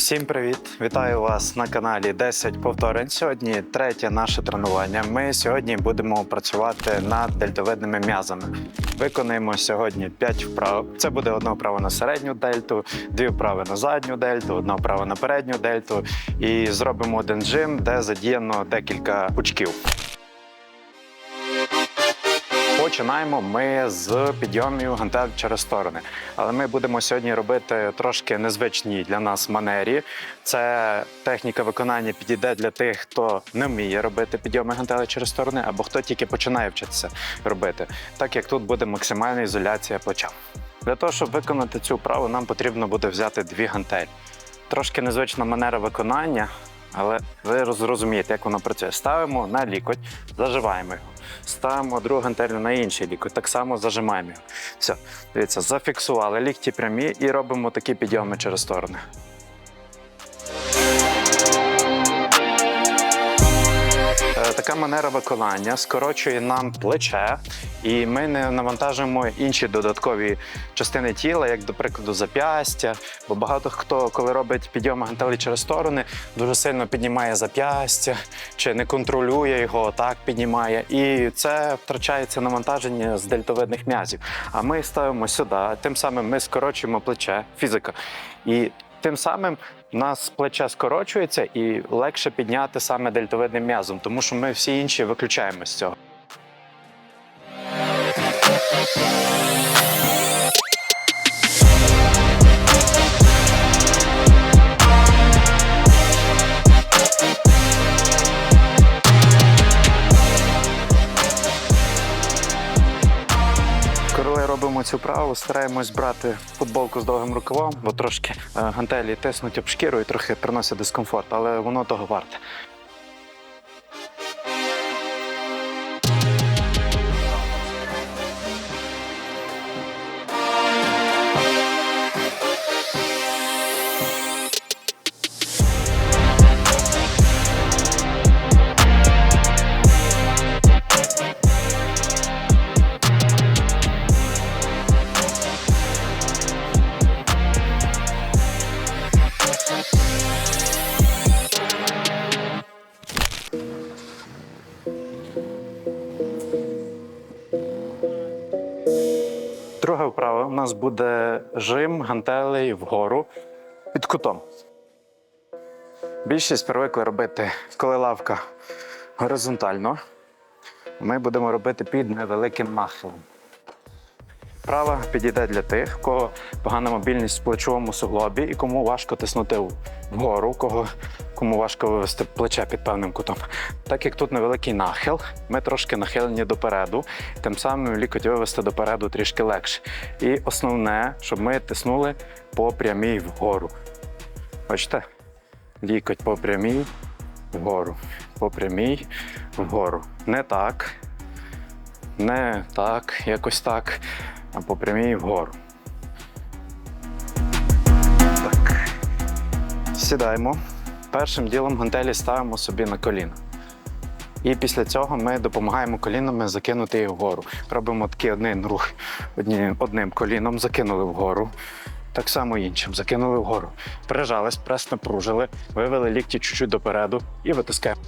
Всім привіт! Вітаю вас на каналі 10 повторень. Сьогодні третє наше тренування. Ми сьогодні будемо працювати над дельтовидними м'язами. Виконуємо сьогодні 5 вправ. Це буде одна вправа на середню дельту, дві вправи на задню дельту, одна вправа на передню дельту. І зробимо один жим, де задіяно декілька пучків. Починаємо ми з підйомів гантель через сторони. Але ми будемо сьогодні робити трошки незвичній для нас манері. Це техніка виконання підійде для тих, хто не вміє робити підйоми гантелі через сторони, або хто тільки починає вчитися робити, так як тут буде максимальна ізоляція плеча. Для того, щоб виконати цю вправу, нам потрібно буде взяти дві гантелі. Трошки незвична манера виконання, але ви зрозумієте, як воно працює. Ставимо на лікоть, заживаємо його. Ставимо другу гантелю на інший лікоть, так само зажимаємо. Все, дивіться, зафіксували лікті прямі і робимо такі підйоми через сторони. Така манера виконання скорочує нам плече, і ми не навантажуємо інші додаткові частини тіла, як, до прикладу, зап'ястя. Бо багато хто, коли робить підйоми гантелі через сторони, дуже сильно піднімає зап'ястя чи не контролює його, так піднімає. І це втрачається навантаження з дельтовидних м'язів. А ми ставимо сюди, тим самим ми скорочуємо плече, фізика. І Тим самим нас плече скорочується і легше підняти саме дельтовидним м'язом, тому що ми всі інші виключаємо з цього. Робимо стараємось брати футболку з довгим рукавом, бо трошки е, гантелі тиснуть об шкіру і трохи приносять дискомфорт, але воно того варте. Нас буде жим гантелей вгору під кутом. Більшість привикли робити, коли лавка горизонтально. Ми будемо робити під невеликим нахилом. Права підійде для тих, в кого погана мобільність в плечовому суглобі і кому важко тиснути вгору, кого, кому важко вивести плече під певним кутом. Так як тут невеликий нахил, ми трошки нахилені допереду, тим самим лікоть вивести допереду трішки легше. І основне, щоб ми тиснули по прямій вгору. Бачите? Лікоть по прямій вгору, по прямій вгору. Не так, не так, якось так, а по прямій вгору. Так. Сідаємо. Першим ділом гантелі ставимо собі на коліна. І після цього ми допомагаємо колінами закинути їх вгору. Робимо такий один рух одні, одним коліном, закинули вгору. Так само іншим, закинули вгору. Прижались, прес напружили, вивели лікті чуть-чуть допереду і витискаємо.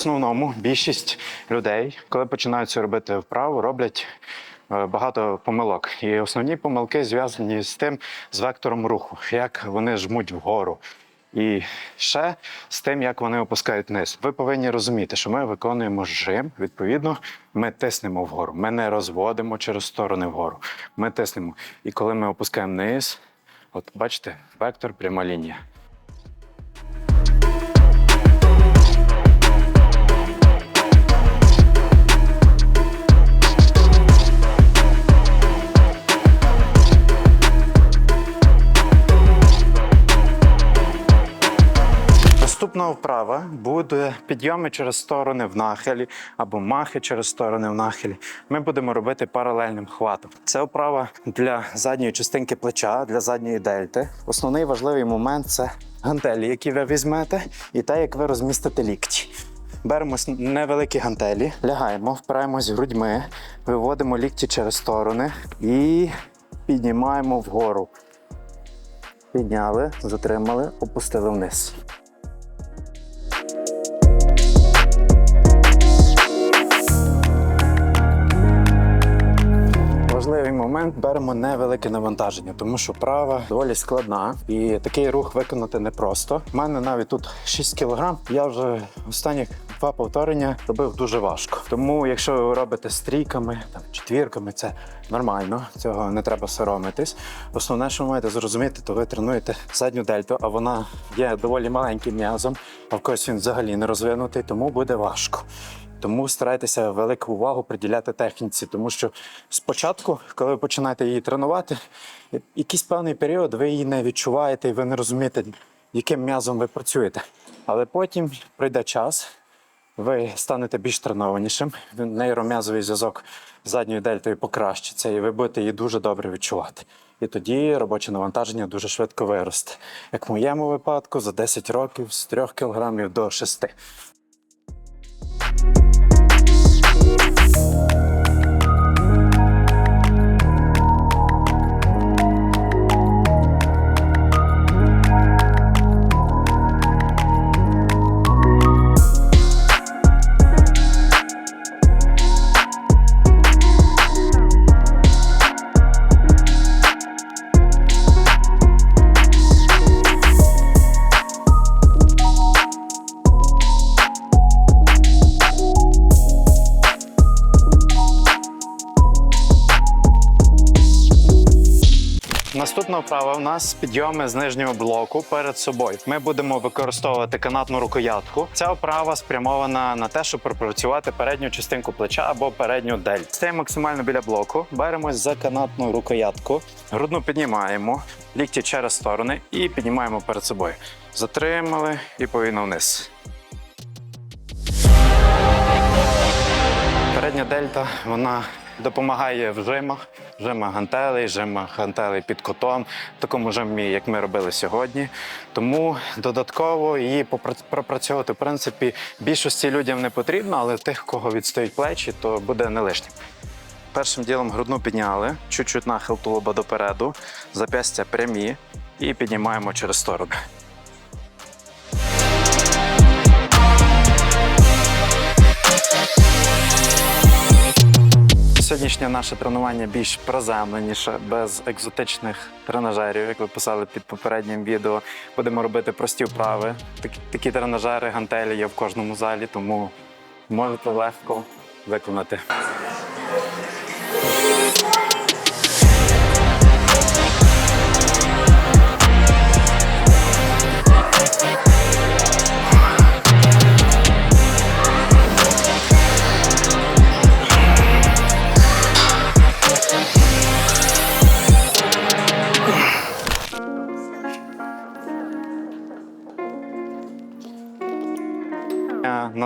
Основному більшість людей, коли починають це робити вправу, роблять е, багато помилок. І основні помилки зв'язані з тим, з вектором руху, як вони жмуть вгору. І ще з тим, як вони опускають вниз. Ви повинні розуміти, що ми виконуємо жим. Відповідно, ми тиснемо вгору. Ми не розводимо через сторони вгору. Ми тиснемо. І коли ми опускаємо вниз, от бачите, вектор пряма лінія. Наступна вправа буде підйоми через сторони в нахилі або махи через сторони в нахилі. Ми будемо робити паралельним хватом. Це вправа для задньої частинки плеча, для задньої дельти. Основний важливий момент це гантелі, які ви візьмете, і те, як ви розмістите лікті. Беремо невеликі гантелі, лягаємо, впираємось грудьми, виводимо лікті через сторони і піднімаємо вгору. Підняли, затримали, опустили вниз. Момент беремо невелике навантаження, тому що права доволі складна, і такий рух виконати непросто. У мене навіть тут 6 кг, Я вже останні два повторення робив дуже важко. Тому, якщо ви робите стрійками, там четвірками, це нормально. Цього не треба соромитись. Основне, що ви маєте зрозуміти, то ви тренуєте задню дельту, а вона є доволі маленьким м'язом, а в когось він взагалі не розвинутий, тому буде важко. Тому старайтеся велику увагу приділяти техніці, тому що спочатку, коли ви починаєте її тренувати, якийсь певний період ви її не відчуваєте і ви не розумієте, яким м'язом ви працюєте. Але потім прийде час, ви станете більш тренованішим, нейром'язовий зв'язок з задньою дельтою покращиться, і ви будете її дуже добре відчувати. І тоді робоче навантаження дуже швидко виросте. Як в моєму випадку, за 10 років з 3 кг до 6. Наступна вправа у нас підйоми з нижнього блоку перед собою. Ми будемо використовувати канатну рукоятку. Ця вправа спрямована на те, щоб пропрацювати передню частинку плеча або передню дель. Стаємо максимально біля блоку, беремось за канатну рукоятку, грудну піднімаємо, лікті через сторони і піднімаємо перед собою. Затримали і повільно вниз. Передня дельта вона допомагає в жимах, жимах гантелей, жимах гантелей під котом, в такому жимі, як ми робили сьогодні. Тому додатково її пропрацьовувати, в принципі, більшості людям не потрібно, але тих, кого відстоять плечі, то буде не лишнім. Першим ділом грудну підняли, чуть-чуть нахил тулуба допереду, зап'ястя прямі і піднімаємо через сторони. Сьогоднішнє наше тренування більш приземленіше, без екзотичних тренажерів, як ви писали під попереднім відео. Будемо робити прості вправи. Такі, такі тренажери, гантелі є в кожному залі, тому можете легко виконати.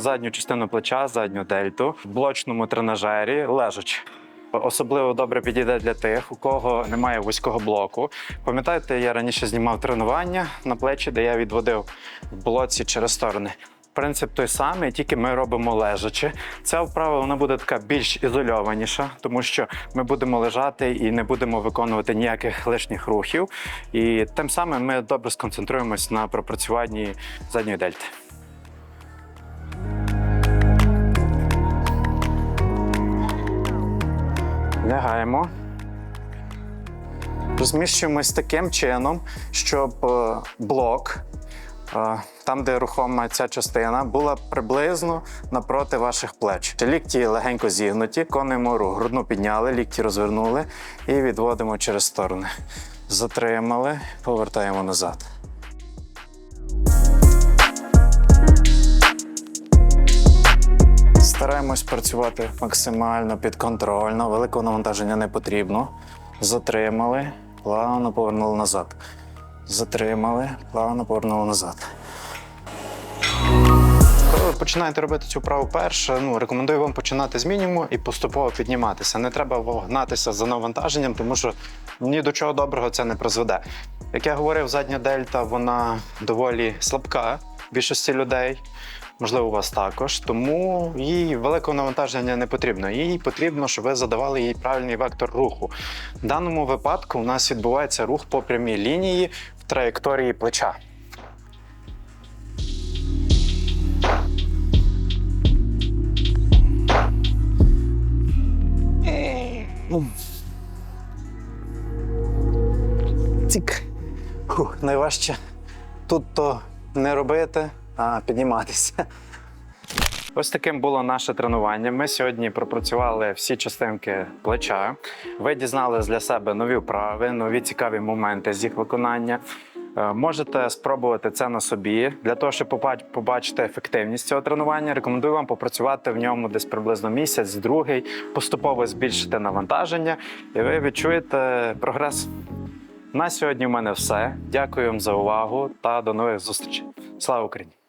Задню частину плеча, задню дельту в блочному тренажері лежачи. Особливо добре підійде для тих, у кого немає вузького блоку. Пам'ятаєте, я раніше знімав тренування на плечі, де я відводив в блоці через сторони. Принцип той самий, тільки ми робимо лежачи. Ця вправа вона буде така більш ізольованіша, тому що ми будемо лежати і не будемо виконувати ніяких лишніх рухів. І тим самим ми добре сконцентруємось на пропрацюванні задньої дельти. Лягаємо. Розміщуємось таким чином, щоб е, блок, е, там, де рухома ця частина, була приблизно напроти ваших плеч. Лікті легенько зігнуті, конуємо рух. Грудну підняли, лікті розвернули і відводимо через сторони. Затримали, повертаємо назад. Стараємось працювати максимально підконтрольно, великого навантаження не потрібно. Затримали, плавно повернули назад. Затримали, плавно повернули назад. Коли ви починаєте робити цю вправу перше, ну рекомендую вам починати з мінімуму і поступово підніматися. Не треба гнатися за навантаженням, тому що ні до чого доброго це не призведе. Як я говорив, задня дельта вона доволі слабка в більшості людей. Можливо, у вас також. Тому їй великого навантаження не потрібно. Їй потрібно, щоб ви задавали їй правильний вектор руху. В даному випадку у нас відбувається рух по прямій лінії в траєкторії плеча. Цік. Фух, найважче тут то не робити, підніматися. Ось таким було наше тренування. Ми сьогодні пропрацювали всі частинки плеча. Ви дізнали для себе нові вправи, нові цікаві моменти з їх виконання. Е, Можете спробувати це на собі для того, щоб побачити ефективність цього тренування. Рекомендую вам попрацювати в ньому десь приблизно місяць, другий, поступово збільшити навантаження, і ви відчуєте прогрес. На сьогодні в мене все. Дякую вам за увагу та до нових зустрічей. Слава Україні!